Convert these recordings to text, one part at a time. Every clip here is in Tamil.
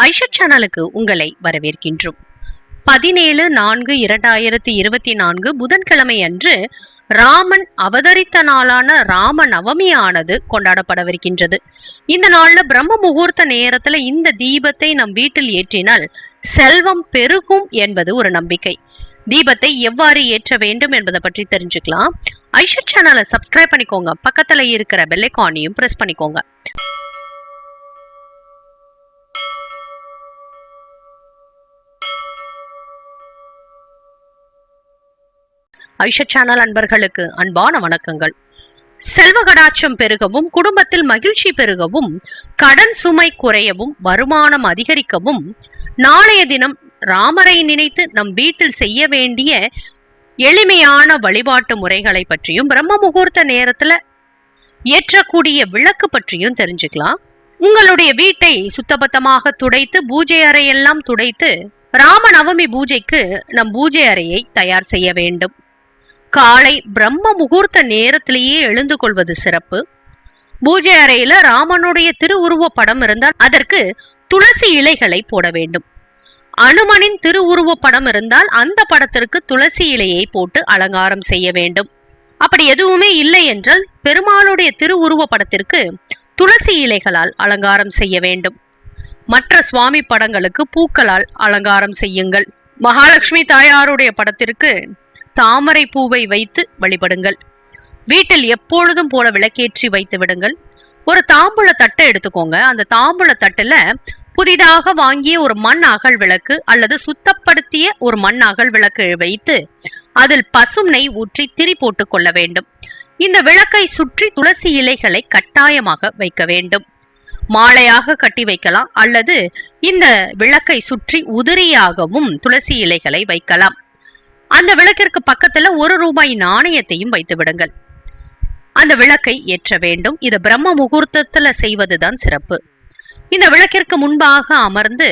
ஐஷா சேனலுக்கு உங்களை வரவேற்கின்றோம். பதினேழு நான்கு இரண்டாயிரத்தி இருபத்தி நான்கு புதன்கிழமை அன்று ராமன் அவதரித்த நாளான ராம நவமியானது கொண்டாடப்படவிருக்கின்றது. இந்த நாள்ல பிரம்ம முகூர்த்த நேரத்துல இந்த தீபத்தை நம் வீட்டில் ஏற்றினால் செல்வம் பெருகும் என்பது ஒரு நம்பிக்கை. தீபத்தை எவ்வாறு ஏற்ற வேண்டும் என்பதை பற்றி தெரிஞ்சுக்கலாம். ஐஷத் சேனலை சப்ஸ்கிரைப் பண்ணிக்கோங்க. பக்கத்துல இருக்கிற பெல்லைக்கானையும் பிரஸ் பண்ணிக்கோங்க. ஐஷா சேனல் அன்பர்களுக்கு அன்பான வணக்கங்கள். செல்வ கடாட்சம் பெருகவும் குடும்பத்தில் மகிழ்ச்சி பெருகவும் கடன் சுமை குறையவும் வருமானம் அதிகரிக்கவும் நாளைய தினம் ராமரை நினைத்து நம் வீட்டில் செய்ய வேண்டிய எளிமையான வழிபாட்டு முறைகளை பற்றியும் பிரம்ம முகூர்த்த நேரத்துல ஏற்றக்கூடிய விளக்கு பற்றியும் தெரிஞ்சுக்கலாம். உங்களுடைய வீட்டை சுத்தபத்தமாக துடைத்து பூஜை அறையெல்லாம் துடைத்து ராம நவமி பூஜைக்கு நம் பூஜை அறையை தயார் செய்ய வேண்டும். காலை பிரம்ம முகூர்த்த நேரத்திலேயே எழுந்து கொள்வது சிறப்பு. பூஜை அறையில ராமனுடைய திருவுருவ படம் இருந்தால் அதற்கு துளசி இலைகளை போட வேண்டும். அனுமனின் திருவுருவ படம் இருந்தால் அந்த படத்திற்கு துளசி இலையை போட்டு அலங்காரம் செய்ய வேண்டும். அப்படி எதுவுமே இல்லை என்றால் பெருமாளுடைய திருவுருவ படத்திற்கு துளசி இலைகளால் அலங்காரம் செய்ய வேண்டும். மற்ற சுவாமி படங்களுக்கு பூக்களால் அலங்காரம் செய்யுங்கள். மகாலட்சுமி தாயாருடைய படத்திற்கு தாமரை பூவை வைத்து வழிபடுங்கள். வீட்டில் எப்பொழுதும் போல விளக்கேற்றி வைத்து விடுங்கள். ஒரு தாம்பூல தட்டை எடுத்துக்கோங்க. அந்த தாம்பூல தட்டுல புதிதாக வாங்கிய ஒரு மண் அகல் விளக்கு அல்லது சுத்தப்படுத்திய ஒரு மண் அகல் விளக்கு வைத்து அதில் பசும் நெய் ஊற்றி திரி போட்டு கொள்ள வேண்டும். இந்த விளக்கை சுற்றி துளசி இலைகளை கட்டாயமாக வைக்க வேண்டும். மாலையாக கட்டி வைக்கலாம் அல்லது இந்த விளக்கை சுற்றி உதிரியாகவும் துளசி இலைகளை வைக்கலாம். அந்த விளக்கிற்கு பக்கத்துல ஒரு ரூபாய் நாணயத்தையும் வைத்து விடுங்கள். அந்த விளக்கை ஏற்ற வேண்டும். இது பிரம்ம முகூர்த்தத்துல செய்வதுதான் சிறப்பு. இந்த விளக்கிற்கு முன்பாக அமர்ந்து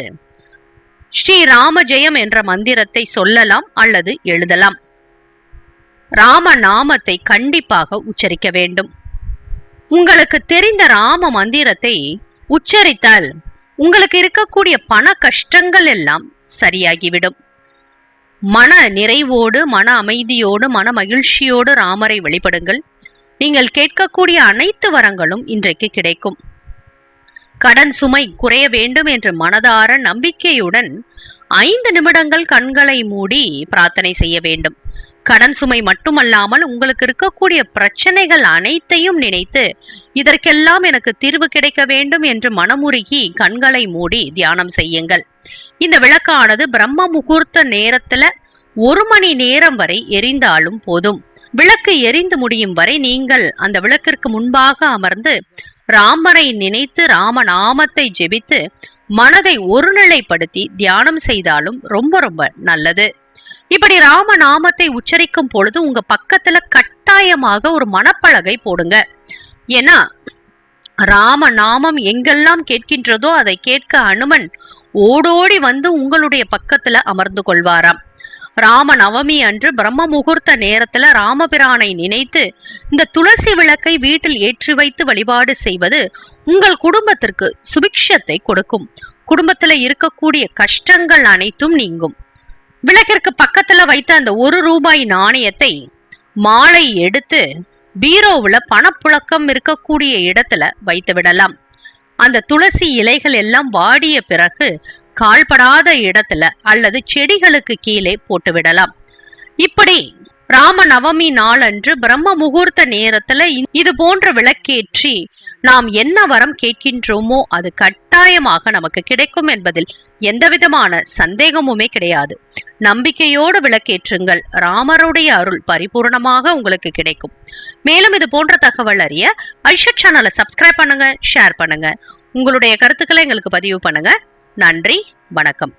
ஸ்ரீ ராம ஜெயம் என்ற மந்திரத்தை சொல்லலாம் அல்லது எழுதலாம். ராம நாமத்தை கண்டிப்பாக உச்சரிக்க வேண்டும். உங்களுக்கு தெரிந்த ராம மந்திரத்தை உச்சரித்தால் உங்களுக்கு இருக்கக்கூடிய பண கஷ்டங்கள் எல்லாம் சரியாகிவிடும். மன நிறைவோடு மன அமைதியோடு மன மகிழ்ச்சியோடு ராமரை வழிபடுங்கள். நீங்கள் கேட்கக்கூடிய அனைத்து வரங்களும் இன்றைக்கு கிடைக்கும். கடன் சுமை குறைய வேண்டும் என்று மனதார நம்பிக்கையுடன் ஐந்து நிமிடங்கள் கண்களை மூடி பிரார்த்தனை செய்ய வேண்டும். கடன் சுமை மட்டுமல்லாமல் உங்களுக்கு இருக்கக்கூடிய பிரச்சனைகள் அனைத்தையும் நினைத்து இதற்கெல்லாம் எனக்கு தீர்வு கிடைக்க வேண்டும் என்று மனமுருகி கண்களை மூடி தியானம் செய்யுங்கள். இந்த விளக்கானது பிரம்ம முகூர்த்த நேரத்துல ஒரு மணி நேரம் வரை எரிந்தாலும் போதும். விளக்கு எரிந்து முடியும் வரை நீங்கள் அந்த விளக்கிற்கு முன்பாக அமர்ந்து ராமரை நினைத்து ராமநாமத்தை ஜெபித்து மனதை ஒருநிலைப்படுத்தி தியானம் செய்தாலும் ரொம்ப ரொம்ப நல்லது. இப்படி ராம நாமத்தை உச்சரிக்கும் பொழுது உங்க பக்கத்துல கட்டாயமாக ஒரு மனப்பலகை போடுங்க. ஏன்னா ராம நாமம் எங்கெல்லாம் கேட்கின்றதோ அதை கேட்க அனுமன் ஓடோடி வந்து உங்களுடைய பக்கத்துல அமர்ந்து கொள்வாராம். ராம நவமி அன்று பிரம்ம முகூர்த்த நேரத்துல ராமபிரானை நினைத்து இந்த துளசி விளக்கை வீட்டில் ஏற்றி வைத்து வழிபாடு செய்வது உங்கள் குடும்பத்திற்கு சுபிக்ஷத்தை கொடுக்கும். குடும்பத்துல இருக்கக்கூடிய கஷ்டங்கள் அனைத்தும் நீங்கும். விளக்கிற்கு பக்கத்துல வைத்த அந்த ஒரு ரூபாய் நாணயத்தை மாலை எடுத்து பீரோவுல பணப்புழக்கம் இருக்கக்கூடிய இடத்துல வைத்து விடலாம். அந்த துளசி இலைகள் எல்லாம் வாடிய பிறகு கால்படாத இடத்துல அல்லது செடிகளுக்கு கீழே போட்டு விடலாம். இப்படி ராம நவமி நாளன்று பிரம்ம முகூர்த்த நேரத்துல இது போன்ற விளக்கேற்றி நாம் என்ன வரம் கேட்கின்றோமோ அது கட்டாயமாக நமக்கு கிடைக்கும் என்பதில் எந்தவிதமான சந்தேகமுமே கிடையாது. நம்பிக்கையோடு விளக்கேற்றுங்கள். ராமருடைய அருள் பரிபூர்ணமாக உங்களுக்கு கிடைக்கும். மேலும் இது போன்ற தகவல் அறிய ஐஷட் சேனலை சப்ஸ்கிரைப் பண்ணுங்க ஷேர் பண்ணுங்க. உங்களுடைய கருத்துக்களை எங்களுக்கு பதிவு பண்ணுங்க. நன்றி வணக்கம்.